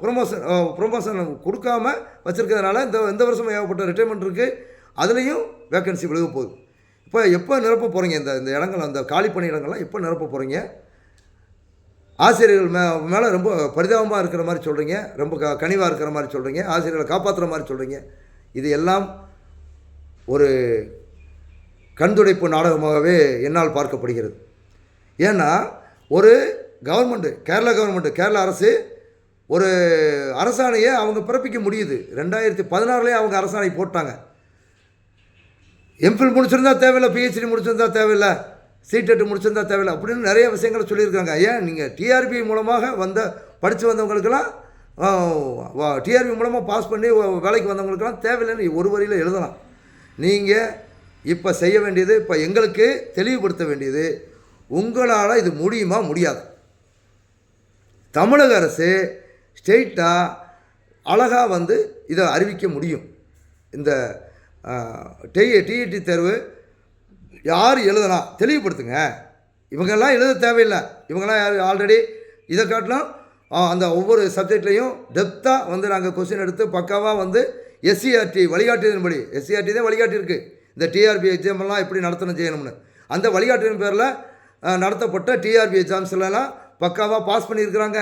ப்ரொமோஷன் ப்ரொமோஷன் கொடுக்காம வச்சுருக்கிறதுனால இந்த இந்த வருஷமும் ஏகப்பட்ட ரிட்டைர்மெண்ட் இருக்குது அதுலேயும் வேக்கன்சி விழுக போகுது. இப்போ எப்போ நிரப்ப போகிறீங்க இந்த இந்த இடங்கள் அந்த காலி பணி இடங்கள்லாம் எப்போ நிரப்ப போகிறீங்க ஆசிரியர்கள் மே மேலே ரொம்ப பரிதாபமாக இருக்கிற மாதிரி சொல்கிறீங்க ரொம்ப க கனிவாக இருக்கிற மாதிரி சொல்கிறீங்க ஆசிரியர்களை காப்பாற்றுற மாதிரி சொல்கிறீங்க இது எல்லாம் ஒரு கண்துடைப்பு நாடகமாகவே என்னால் பார்க்கப்படுகிறது. ஏன்னா ஒரு கவர்மெண்ட்டு கேரளா கவர்மெண்ட்டு கேரளா அரசு ஒரு அரசாணையை அவங்க பிறப்பிக்க முடியுது. ரெண்டாயிரத்தி பதினாறுலேயே அவங்க அரசாணை போட்டாங்க. எம்ஃபில் முடிச்சிருந்தா தேவையில்லை பிஹெச்டி முடிச்சிருந்தா தேவையில்லை சீட்டெட்டு முடிச்சிருந்தா தேவையில்லை அப்படின்னு நிறைய விஷயங்களை சொல்லியிருக்காங்க. ஏன்? நீங்கள் டிஆர்பி மூலமாக வந்த படித்து வந்தவங்களுக்கெல்லாம் டிஆர்பி மூலமாக பாஸ் பண்ணி வேலைக்கு வந்தவங்களுக்கெல்லாம் தேவையில்லைன்னு ஒரு வரியில் எழுதலாம். நீங்கள் இப்போ செய்ய வேண்டியது இப்போ எங்களுக்கு தெளிவுபடுத்த வேண்டியது உங்களால் இது முடியுமா? முடியாது. தமிழக அரசு ஸ்டேட்டாக அழகாக வந்து இதை அறிவிக்க முடியும். இந்த டி டிஇடி தேர்வு யார் எழுதலாம் தெளிவுபடுத்துங்க. இவங்கெல்லாம் எழுத தேவையில்லை. இவங்கெல்லாம் யார்? ஆல்ரெடி இதை காட்டிலும் அந்த ஒவ்வொரு சப்ஜெக்ட்லேயும் டெப்த்தாக வந்து நாங்கள் கொஸ்டின் எடுத்து பக்காவாக வந்து எஸ்சிஆர்டி வழிகாட்டுதின்படி எஸ்சிஆர்டி தான் வழிகாட்டியிருக்கு. இந்த டிஆர்பி எக்ஸாம் எல்லாம் எப்படி நடத்தணும் செய்யணும்னு. அந்த வழிகாட்டின் பேரில் நடத்தப்பட்ட டிஆர்பி எக்ஸாம்ஸ்லாம் பக்காவாக பாஸ் பண்ணியிருக்கிறாங்க.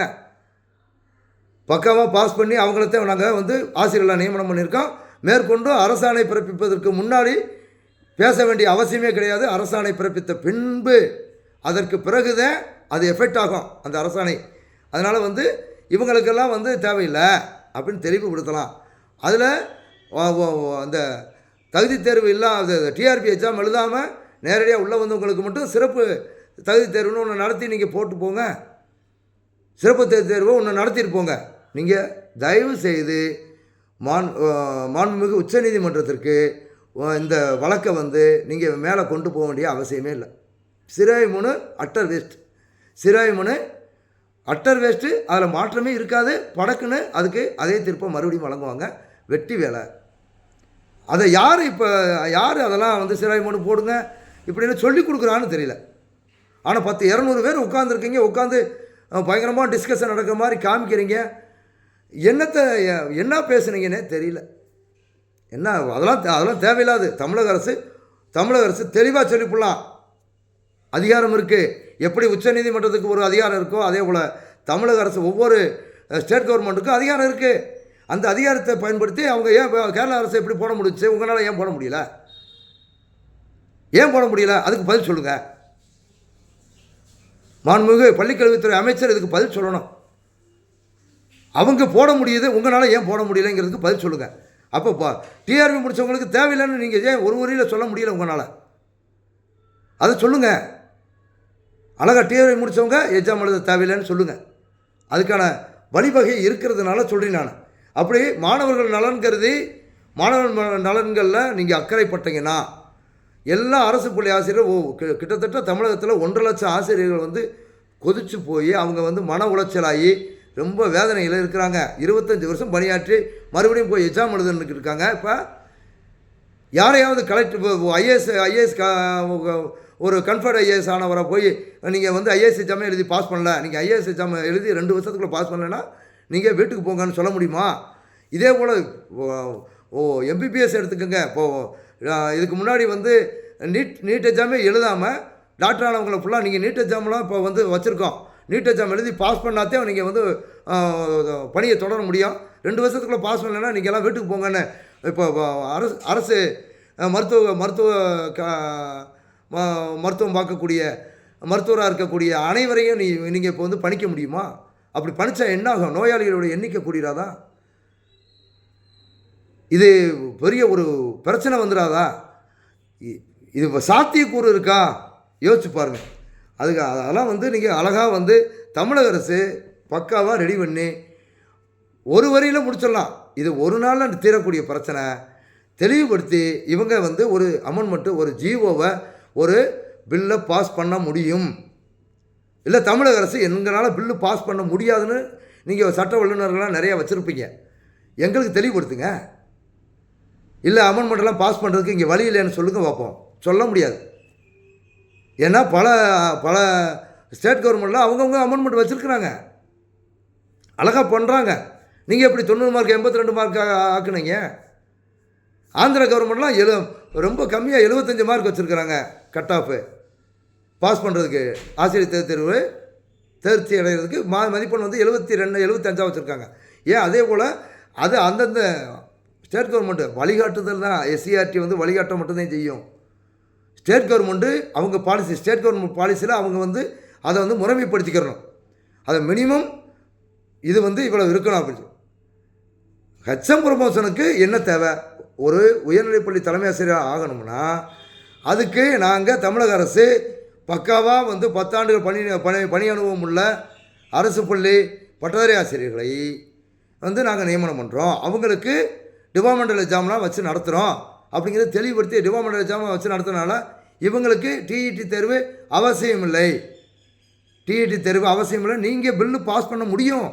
பக்காவாக பாஸ் பண்ணி அவங்களத்தான் நாங்கள் வந்து ஆசிரியர்களாக நியமனம் பண்ணியிருக்கோம். மேற்கொண்டு அரசாணை பிறப்பிப்பதற்கு முன்னாடி பேச வேண்டிய அவசியமே கிடையாது. அரசாணை பிறப்பித்த பின்பு அதற்கு பிறகுதான் அது எஃபெக்ட் ஆகும் அந்த அரசாணை. அதனால் வந்து இவங்களுக்கெல்லாம் வந்து தேவையில்லை அப்படின்னு தெளிவுபடுத்தலாம். அதில் அந்த தகுதி தேர்வு இல்லாத டிஆர்பி எக்ஸாம் எழுதாமல் நேரடியாக உள்ளே வந்தவங்களுக்கு மட்டும் சிறப்பு தகுதி தேர்வுன்னு ஒன்று நடத்தி நீங்கள் போட்டு போங்க. சிறப்பு தே- தேர்வு ஒன்று நடத்திட்டு போங்க. நீங்கள் தயவு செய்து மான் மாண்புமிகு உச்சநீதிமன்றத்திற்கு இந்த வழக்கை வந்து நீங்கள் மேலே கொண்டு போக வேண்டிய அவசியமே இல்லை. சிறாய் மனு அட்டர் வேஸ்ட். சிறாய் மனு அட்டர் வேஸ்ட்டு அதில் மாற்றமே இருக்காது. படக்குன்னு அதுக்கு அதே திருப்பம் மறுபடியும் வழங்குவாங்க. வெட்டி வேலை. அதை யார் இப்போ யார் அதெல்லாம் வந்து சிறாய் மனு போடுங்க இப்படின்னு சொல்லி கொடுக்குறான்னு தெரியல. ஆனால் பத்து இரநூறு பேர் உட்காந்துருக்கீங்க உட்காந்து பயங்கரமாக டிஸ்கஷன் நடக்கிற மாதிரி காமிக்கிறீங்க. என்னத்தை என்ன பேசுனீங்கன்னே தெரியல. என்ன அதெல்லாம் அதெல்லாம் தேவையில்லாது. தமிழக அரசு தமிழக அரசு தெளிவாக சொல்லிவிடலாம் அதிகாரம் இருக்குது எப்படி உச்சநீதிமன்றத்துக்கு ஒரு அதிகாரம் இருக்கோ அதே போல் தமிழக அரசு ஒவ்வொரு ஸ்டேட் கவர்மெண்ட்டுக்கும் அதிகாரம் இருக்குது அந்த அதிகாரத்தை பயன்படுத்தி அவங்க ஏன் கேரள கேரளா அரசு எப்படி போட முடிச்சு உங்களால் ஏன் போட முடியல? ஏன் போட முடியல? அதுக்கு பதில் சொல்லுங்கள் மாண்புமிகு பள்ளிக்கல்வித்துறை அமைச்சர் இதுக்கு பதில் சொல்லணும். அவங்க போட முடியுது உங்களால் ஏன் போட முடியலைங்கிறதுக்கு பதில் சொல்லுங்கள் அப்போ பா டிஆர்பி முடித்தவங்களுக்கு தேவையில்லைன்னு நீங்கள் ஏன் ஒரு முறையில் சொல்ல முடியல உங்களால்? அதை சொல்லுங்கள் அழகா டிஆர்பி முடித்தவங்க எக்ஸாம் எழுத தேவையில்லைன்னு சொல்லுங்கள் அதுக்கான வழிவகை இருக்கிறதுனால சொல்கிறேன் நான். அப்படி மாணவர்கள் நலன் கருதி மாணவர் நலன்களில் நீங்கள் அக்கறைப்பட்டீங்கன்னா எல்லா அரசு பள்ளி ஆசிரியர் ஓ கிட்டத்தட்ட தமிழகத்தில் ஒன்றரை லட்சம் ஆசிரியர்கள் வந்து கொதிச்சு போய் அவங்க வந்து மன உளைச்சலாகி ரொம்ப வேதனையில் இருக்கிறாங்க. இருபத்தஞ்சி வருஷம் பணியாற்றி மறுபடியும் போய் எக்ஸாம் எழுதுன்னு இருக்காங்க. இப்போ யாரையாவது கலெக்டர் ஐஏஎஸ் ஐஏஎஸ் ஒரு கன்ஃபர்ட் ஐஏஎஸ் ஆனவரை போய் நீங்கள் வந்து ஐஏஎஸ் எக்ஸாமே எழுதி பாஸ் பண்ணல. நீங்கள் ஐஏஎஸ் எக்ஸாம் எழுதி ரெண்டு வருஷத்துக்குள்ளே பாஸ் பண்ணலைன்னா நீங்கள் வீட்டுக்கு போங்கன்னு சொல்ல முடியுமா? இதே போல் ஓ எம்பிபிஎஸ் எடுத்துக்கோங்க. இப்போது இதுக்கு முன்னாடி வந்து நீட் நீட் எக்ஸாமே எழுதாமல் டாக்டர் ஆனவங்களை ஃபுல்லாக நீங்கள் நீட் எக்ஸாம்லாம் இப்போ வந்து வச்சுருக்கோம். நீட் எக்ஸாம் எழுதி பாஸ் பண்ணாதே நீங்கள் வந்து பணியை தொடர முடியும். ரெண்டு வருஷத்துக்குள்ளே பாஸ் பண்ணலைன்னா நீங்கள் எல்லாம் வீட்டுக்கு போங்கன்னு. இப்போ அரசு அரசு மருத்துவ மருத்துவ க ம- மருத்துவம் பார்க்கக்கூடிய மருத்துவராக இருக்கக்கூடிய அனைவரையும் நீ நீங்கள் இப்போ வந்து பணிக்க முடியுமா? அப்படி பணித்தா என்ன ஆகும்? நோயாளிகளோட எண்ணிக்கை கூடிராதா? இது பெரிய ஒரு பிரச்சனை வந்துடாதா இ- இது சாத்தியக்கூறு இருக்கா? யோசிச்சு பாருங்கள் அதுக்கு அதெல்லாம் வந்து நீங்கள் அழகாக வந்து தமிழக அரசு பக்காவாக ரெடி பண்ணி ஒரு வரியில் முடிச்சிடலாம். இது ஒரு நாளில் தீரக்கூடிய பிரச்சனை. தெளிவுபடுத்தி இவங்க வந்து ஒரு அமெண்ட்மெண்ட்டு ஒரு ஜிஓவை ஒரு பில்லை பாஸ் பண்ண முடியும். இல்லை தமிழக அரசு எங்களால் பில்லு பாஸ் பண்ண முடியாதுன்னு நீங்கள் சட்ட வல்லுநர்கள்லாம் நிறையா வச்சுருப்பீங்க. எங்களுக்கு தெளிவுபடுத்துங்க. இல்லை அமெண்ட்மெண்ட்லாம் பாஸ் பண்ணுறதுக்கு இங்கே வழி இல்லைன்னு சொல்லுங்க பார்ப்போம். சொல்ல முடியாது. ஏன்னா பல பல ஸ்டேட் கவர்மெண்ட்டில் அவங்கவுங்க அமெண்ட்மெண்ட் வச்சுருக்குறாங்க. அழகாக பண்ணுறாங்க நீங்கள் எப்படி தொண்ணூறு மார்க் எண்பத்தி ரெண்டு மார்க் ஆக்குனீங்க? ஆந்திர கவர்மெண்ட்லாம் எழு ரொம்ப கம்மியாக எழுபத்தஞ்சி மார்க் வச்சுருக்குறாங்க கட் ஆஃபு பாஸ் பண்ணுறதுக்கு ஆசிரியர் தேர்வு தேர்வு தேர்ச்சி அடைகிறதுக்கு மா மதிப்பெண் வந்து எழுபத்தி ரெண்டு எழுபத்தஞ்சாக வச்சுருக்காங்க. ஏன் அதே போல் அது அந்தந்த ஸ்டேட் கவர்மெண்ட்டு வழிகாட்டுதல் தான். எஸ்சிஆர்டி வந்து வழிகாட்ட மட்டும்தான் செய்யும். ஸ்டேட் கவர்மெண்ட்டு அவங்க பாலிசி ஸ்டேட் கவர்மெண்ட் பாலிசியில் அவங்க வந்து அதை வந்து முறைமைப்படுத்திக்கிறணும். அதை மினிமம் இது வந்து இவ்வளோ இருக்கணும் அப்படின்னு ஹெச்எம் ப்ரமோஷனுக்கு என்ன தேவை? ஒரு உயர்நிலைப்பள்ளி தலைமை ஆசிரியர் ஆகணும்னா அதுக்கு நாங்கள் தமிழக அரசு பக்காவாக வந்து பத்தாண்டுகள் பணி பணி பணி அனுபவம் உள்ள அரசு பள்ளி பட்டதாரி ஆசிரியர்களை வந்து நாங்கள் நியமனம் பண்ணுறோம் அவங்களுக்கு டிபார்ட்மெண்டல் எக்ஸாம்லாம் வச்சு நடத்துகிறோம் அப்படிங்கிறத தெளிவுபடுத்தி டிபார்ட்மெண்டல் எக்ஸாம் வச்சு நடத்துனால இவங்களுக்கு டிஇடி தேர்வு அவசியமில்லை. டிஇடி தேர்வு அவசியமில்லை. நீங்கள் பில்லு பாஸ் பண்ண முடியும்.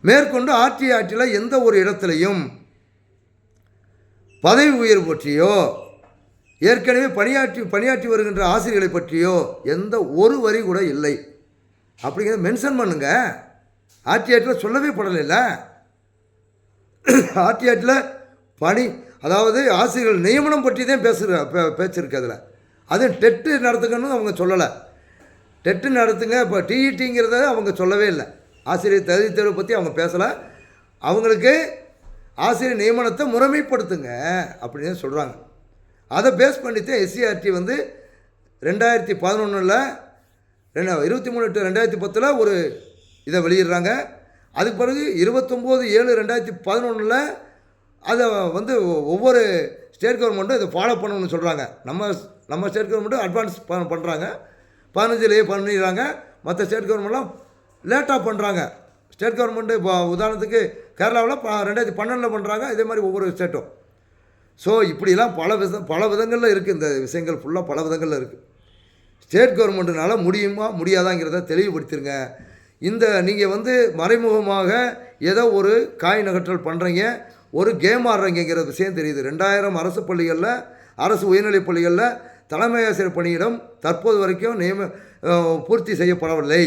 மேற்கொண்டு ஆர்டிஆர்டியில் எந்த ஒரு இடத்துலையும் பதவி உயர்வு பற்றியோ ஏற்கனவே பணியாற்றி பணியாற்றி வருகின்ற ஆசிரியர்களை பற்றியோ எந்த ஒரு வரி கூட இல்லை. அப்படிங்கிறத மென்ஷன் பண்ணுங்க. ஆர்டிஆர்டியில் சொல்லவே படலைல்ல ஆர்டிஆர்டியில் பணி அதாவது ஆசிரியர்கள் நியமனம் பற்றி தான் பேசுகிற பே பேச்சிருக்கு அதில். அதுவும் டெட்டு நடத்துக்கணும்னு அவங்க சொல்லலை. டெட்டு நடத்துங்க இப்போ டிஇடிங்கிறத அவங்க சொல்லவே இல்லை. ஆசிரியர் தகுதி தேர்வு பற்றி அவங்க பேசலை. அவங்களுக்கு ஆசிரியர் நியமனத்தை முறைமைப்படுத்துங்க அப்படின்னு சொல்கிறாங்க அதை பேஸ் பண்ணித்தான் எஸ்சிஆர்டி வந்து ரெண்டாயிரத்தி பதினொன்றில் ரெண்டு இருபத்தி மூணு எட்டு ரெண்டாயிரத்தி பத்தில் ஒரு இதை வெளியிடுறாங்க. அதுக்கு பிறகு இருபத்தொம்போது ஏழு ரெண்டாயிரத்தி பதினொன்றில் அதை வந்து ஒவ்வொரு ஸ்டேட் கவர்மெண்ட்டும் இதை ஃபாலோ பண்ணணும்னு சொல்கிறாங்க நம்ம நம்ம ஸ்டேட் கவர்மெண்ட்டும் அட்வான்ஸ் பண்ணுறாங்க பதினஞ்சுலேயே பண்ணிடுறாங்க. மற்ற ஸ்டேட் கவர்மெண்ட்லாம் லேட்டாக பண்ணுறாங்க ஸ்டேட் கவர்மெண்ட்டு இப்போ உதாரணத்துக்கு கேரளாவில் ப ரெண்டாயிரத்தி பன்னெண்டில் பண்ணுறாங்க இதே மாதிரி ஒவ்வொரு ஸ்டேட்டும். ஸோ இப்படிலாம் பல வித பல விதங்களில் இருக்குது இந்த விஷயங்கள் ஃபுல்லாக பல விதங்களில் இருக்குது ஸ்டேட் கவர்மெண்ட்டுனால முடியுமா முடியாதாங்கிறத தெளிவுபடுத்திருங்க. இந்த நீங்கள் வந்து மறைமுகமாக ஏதோ ஒரு காய் நகற்றல் பண்ணுறீங்க ஒரு கேம் ஆடுறங்கிற விஷயம் தெரியுது. ரெண்டாயிரம் அரசு பள்ளிகளில் அரசு உயர்நிலைப் பள்ளிகளில் தலைமை ஆசிரியர் பணியிடம் தற்போது வரைக்கும் நியம பூர்த்தி செய்யப்படவில்லை.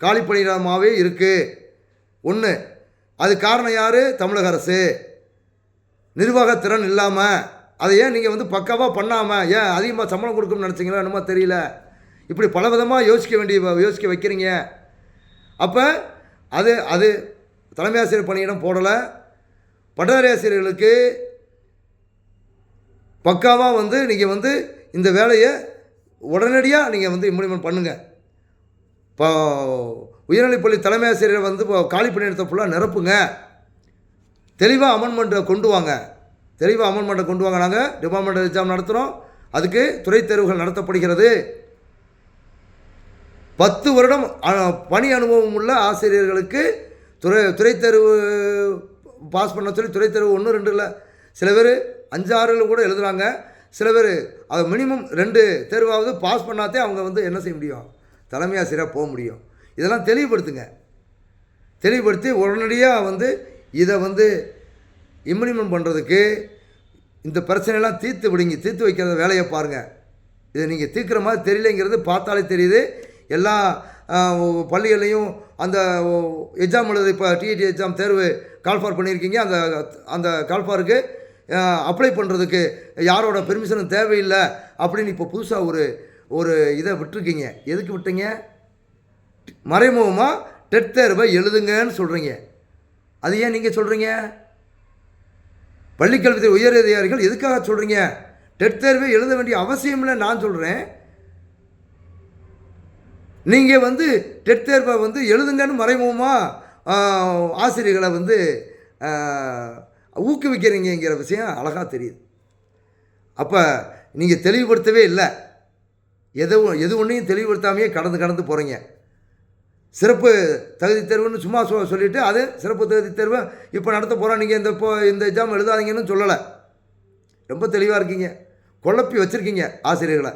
காலி பணியிடமாகவே இருக்குது ஒன்று அது காரணம் யார்? தமிழக அரசு. நிர்வாகத்திறன் இல்லாமல் அதை ஏன் நீங்கள் வந்து பக்காவாக பண்ணாமல் ஏன் அதிகமாக சம்பளம் கொடுக்கணும்னு நினச்சிங்களா என்னமோ தெரியல. இப்படி பல விதமாக யோசிக்க வேண்டிய யோசிக்க வைக்கிறீங்க. அப்போ அது அது தலைமை ஆசிரியர் பணியிடம் போடலை. பட்டதாரியாசிரியர்களுக்கு பக்காவாக வந்து நீங்கள் வந்து இந்த வேலையை உடனடியாக நீங்கள் வந்து இம்ப்ளிமெண்ட் பண்ணுங்கள் இப்போ உயர்நிலைப்பள்ளி தலைமை ஆசிரியர் வந்து இப்போ காலி பணியிடத்தை ஃபுல்லாக நிரப்புங்க. தெளிவாக அமெண்ட்மெண்ட்டை கொண்டு வாங்க. தெளிவாக அமெண்ட்மெண்ட்டை கொண்டு வாங்க. நாங்கள் டிபார்ட்மெண்ட் எக்ஸாம் நடத்துகிறோம் அதுக்கு துறை தேர்வுகள் நடத்தப்படுகிறது. பத்து வருடம் பணி அனுபவம் உள்ள ஆசிரியர்களுக்கு துறை துறை தேர்வு பாஸ் பண்ண சொல்லி துறைத்தேர்வு ஒன்று ரெண்டு இல்லை. சில பேர் அஞ்சாறுல கூட எழுதுகிறாங்க சில பேர் அதை மினிமம் ரெண்டு தேர்வாவது பாஸ் பண்ணாதே அவங்க வந்து என்ன செய்ய முடியும்? தலைமை ஆசிரியராக போக முடியும். இதெல்லாம் தெளிவுபடுத்துங்க. தெளிவுபடுத்தி உடனடியாக வந்து இதை வந்து இம்ப்ளிமெண்ட் பண்ணுறதுக்கு இந்த பிரச்சனையெல்லாம் தீர்த்து விடுங்க. தீர்த்து வைக்கிற வேலையை பாருங்கள் இதை நீங்கள் தீர்க்கிற மாதிரி தெரியலைங்கிறது பார்த்தாலே தெரியுது. எல்லா பள்ளிகள்லையும் அந்த எக்ஸாம் எழுத இப்போ டிஇடி எக்ஸாம் தேர்வு கால்ஃபார் பண்ணியிருக்கீங்க அந்த அந்த கால்ஃபாருக்கு அப்ளை பண்ணுறதுக்கு யாரோட பெர்மிஷனும் தேவையில்லை அப்படின்னு இப்போ புதுசாக ஒரு ஒரு இதை விட்டுருக்கீங்க. எதுக்கு விட்டீங்க? மறைமுகமாக டெட் தேர்வை எழுதுங்கன்னு சொல்கிறீங்க அது ஏன் நீங்கள் சொல்கிறீங்க பள்ளிக்கல்வித்துறை உயர் அதிகாரிகள் எதுக்காக சொல்கிறீங்க டெட் தேர்வை எழுத வேண்டிய அவசியம் இல்லை நான் சொல்கிறேன் நீங்கள் வந்து டெட் தேர்வை வந்து எழுதுங்கன்னு மறைமுகமாக ஆசிரியர்களை வந்து ஊக்குவிக்கிறீங்கிற ஊக்குவிக்கிறீங்கங்கிற விஷயம் அழகாக தெரியுது. அப்போ நீங்கள் தெளிவுபடுத்தவே இல்லை. எது எது ஒன்றையும் தெளிவுபடுத்தாமையே கடந்து கடந்து போகிறீங்க சிறப்பு தகுதி தேர்வுன்னு சும்மா சொ சொல்லிவிட்டு அது சிறப்பு தகுதி தேர்வு இப்போ நடத்த போகிறோம் நீங்கள் இந்த இப்போ இந்த எக்ஸாம் எழுதாதீங்கன்னு சொல்லலை. ரொம்ப தெளிவாக இருக்கீங்க. குழப்பி வச்சுருக்கீங்க ஆசிரியர்களை.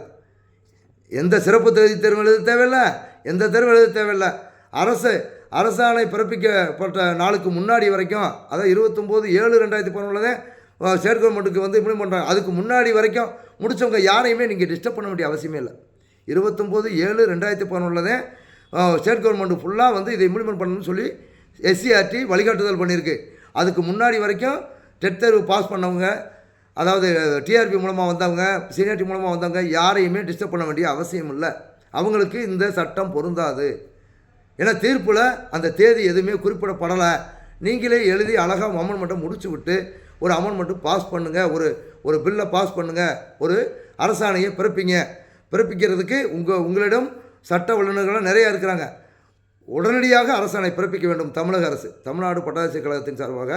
எந்த சிறப்பு தகுதி தேர்வு எழுத தேவையில்லை? எந்த தேர்வு எழுத தேவையில்லை? அரசு அரசாணை பிறப்பிக்கப்பட்ட நாளுக்கு முன்னாடி வரைக்கும் அதாவது இருபத்தொம்போது ஏழு ரெண்டாயிரத்தி பதினொன்றில் ஸ்டேட் கவர்மெண்ட்டுக்கு வந்து இம்ப்ளிமெண்ட் பண்ணுறாங்க அதுக்கு முன்னாடி வரைக்கும் முடித்தவங்க யாரையுமே நீங்கள் டிஸ்டர்ப் பண்ண வேண்டிய அவசியமே இல்லை. இருபத்தொம்போது ஏழு ரெண்டாயிரத்தி பதினொன்றில் ஸ்டேட் கவர்மெண்ட்டு ஃபுல்லாக வந்து இதை இம்ப்ளிமெண்ட் பண்ணணும்னு சொல்லி எஸ்சிஆர்டி வழிகாட்டுதல் பண்ணியிருக்கு. அதுக்கு முன்னாடி வரைக்கும் டெட் தேர்வு பாஸ் பண்ணவங்க அதாவது டிஆர்பி மூலமாக வந்தவங்க சீனியாரிட்டி மூலமாக வந்தவங்க யாரையுமே டிஸ்டர்ப் பண்ண வேண்டிய அவசியம் இல்லை. அவங்களுக்கு இந்த சட்டம் பொருந்தாது. ஏன்னா தீர்ப்பில் அந்த தேதி எதுவுமே குறிப்பிடப்படலை. நீங்களே எழுதி அழகாக அமௌண்ட்மெண்ட்டை முடிச்சு விட்டு ஒரு அமெண்ட்மெண்ட்டு பாஸ் பண்ணுங்கள் ஒரு ஒரு பில்லை பாஸ் பண்ணுங்கள் ஒரு அரசாணையை பிறப்பிங்க. பிறப்பிக்கிறதுக்கு உங்கள் உங்களிடம் சட்ட வல்லுநர்கள் நிறையா இருக்கிறாங்க. உடனடியாக அரசாணை பிறப்பிக்க வேண்டும் தமிழக அரசு. தமிழ்நாடு பட்டாசி கழகத்தின் சார்பாக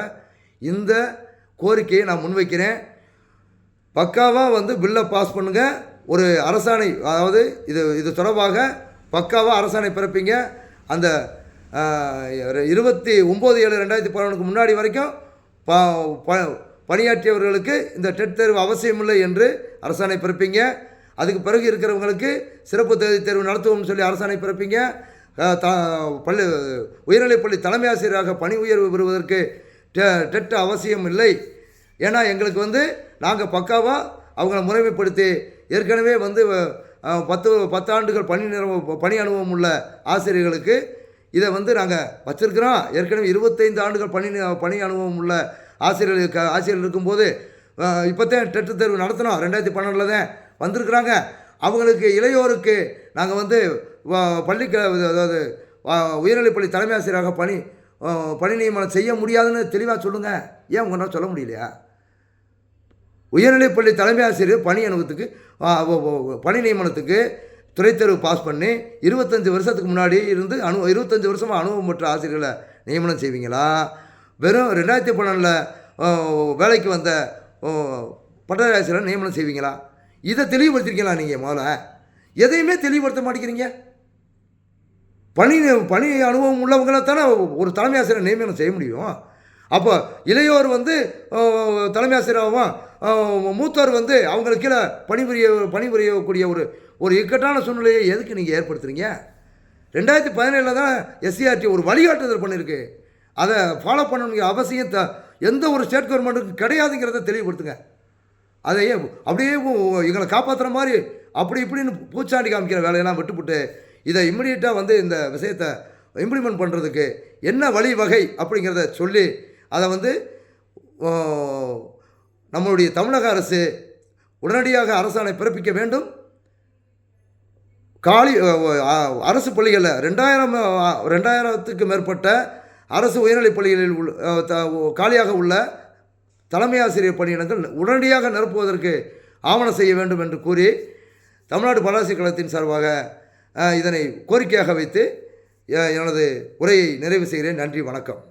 இந்த கோரிக்கையை நான் முன்வைக்கிறேன். பக்காவாக வந்து பில்லை பாஸ் பண்ணுங்க. ஒரு அரசாணை அதாவது இது இது தொடர்பாக பக்காவாக அரசாணை பிறப்பிங்க. அந்த இருபத்தி ஒம்பது ஏழு ரெண்டாயிரத்தி பதினொன்றுக்கு முன்னாடி வரைக்கும் ப ப- பணியாற்றியவர்களுக்கு இந்த டெட் தேர்வு அவசியமில்லை என்று அரசாணை பிறப்பிங்க. அதுக்கு பிறகு இருக்கிறவங்களுக்கு சிறப்பு தேதி தேர்வு நடத்துவோம்னு சொல்லி அரசாணை பிறப்பிங்க. த பள்ளி உயர்நிலைப்பள்ளி தலைமை ஆசிரியராக பணி உயர்வு பெறுவதற்கு டெ- டெட் அவசியம் இல்லை ஏன்னா எங்களுக்கு வந்து நாங்கள் பக்காவாக அவங்கள முறைமைப்படுத்தி ஏற்கனவே வந்து பத்து பத்தாண்டுகள் பணி நிறுவ பணி அனுபவம் உள்ள ஆசிரியர்களுக்கு இதை வந்து நாங்கள் வச்சுருக்கிறோம். ஏற்கனவே இருபத்தைந்து ஆண்டுகள் பணி பணி அனுபவம் உள்ள ஆசிரியர்களுக்கு ஆசிரியர்கள் இருக்கும்போது இப்போத்தான் டெட்டு தேர்வு நடத்தினோம். ரெண்டாயிரத்தி பன்னெண்டில் தான் வந்திருக்கிறாங்க. அவங்களுக்கு இளையோருக்கு நாங்கள் வந்து வ- அதாவது உயர்நிலைப்பள்ளி தலைமை ஆசிரியராக பணி பணி நியமனம் செய்ய முடியாதுன்னு தெளிவாக சொல்லுங்கள் ஏன் உங்களால் சொல்ல முடியலையா? உயர்நிலைப்பள்ளி தலைமை ஆசிரியர் பணி அனுபவத்துக்கு பணி நியமனத்துக்கு துறைத்தேர்வு பாஸ் பண்ணி இருபத்தஞ்சி வருஷத்துக்கு முன்னாடி இருந்து அனு இருபத்தஞ்சி வருஷமாக அனுபவம் பெற்ற ஆசிரியர்களை நியமனம் செய்வீங்களா? வெறும் ரெண்டாயிரத்தி பன்னெண்டில் வேலைக்கு வந்த பட்டதாரி ஆசிரியரை நியமனம் செய்வீங்களா? இதை தெளிவுபடுத்திருக்கீங்களா நீங்கள் முதல்ல? எதையுமே தெளிவுபடுத்த மாட்டேங்கிறீங்க. பணி பணி அனுபவம் உள்ளவங்களை தானே ஒரு தலைமை ஆசிரியர் நியமனம் செய்ய முடியும். அப்போ இளையோர் வந்து தலைமை ஆசிரியராகவும் மூத்தவர் மூத்தோர் வந்து அவங்களுக்கு கீழே பணிபுரிய பணிபுரியக்கூடிய ஒரு ஒரு இக்கட்டான சூழ்நிலையை எதுக்கு நீங்கள் ஏற்படுத்துகிறீங்க ரெண்டாயிரத்தி பதினேழில் தான் எஸ்சிஆர்டி ஒரு வழிகாட்டுதல் பண்ணியிருக்கு அதை ஃபாலோ பண்ணணுங்க அவசியம் த எந்த ஒரு ஸ்டேட் கவர்மெண்ட்டுக்கும் கிடையாதுங்கிறத தெளிவுபடுத்துங்க. அதையே அப்படியே எங்களை காப்பாற்றுற மாதிரி அப்படி இப்படின்னு பூச்சாண்டி காமிக்கிற வேலையெல்லாம் விட்டுப்புட்டு இதை இம்மிடியட்டாக வந்து இந்த விஷயத்தை இம்ப்ளிமெண்ட் பண்ணுறதுக்கு என்ன வழி வகை அப்படிங்கிறத சொல்லி அதை வந்து நம்மளுடைய தமிழக அரசு உடனடியாக அரசாணை பிறப்பிக்க வேண்டும். காலி அரசு பள்ளிகளில் ரெண்டாயிரம் ரெண்டாயிரத்துக்கு மேற்பட்ட அரசு உயர்நிலைப் பள்ளிகளில் உள்ள காலியாக உள்ள தலைமை ஆசிரியர் பணியிடங்கள் உடனடியாக நிரப்புவதற்கு ஆவணம் செய்ய வேண்டும் என்று கூறி தமிழ்நாடு பல்லாசி கழகத்தின் சார்பாக இதனை கோரிக்கையாக வைத்து எனது உரையை நிறைவு செய்கிறேன். நன்றி வணக்கம்.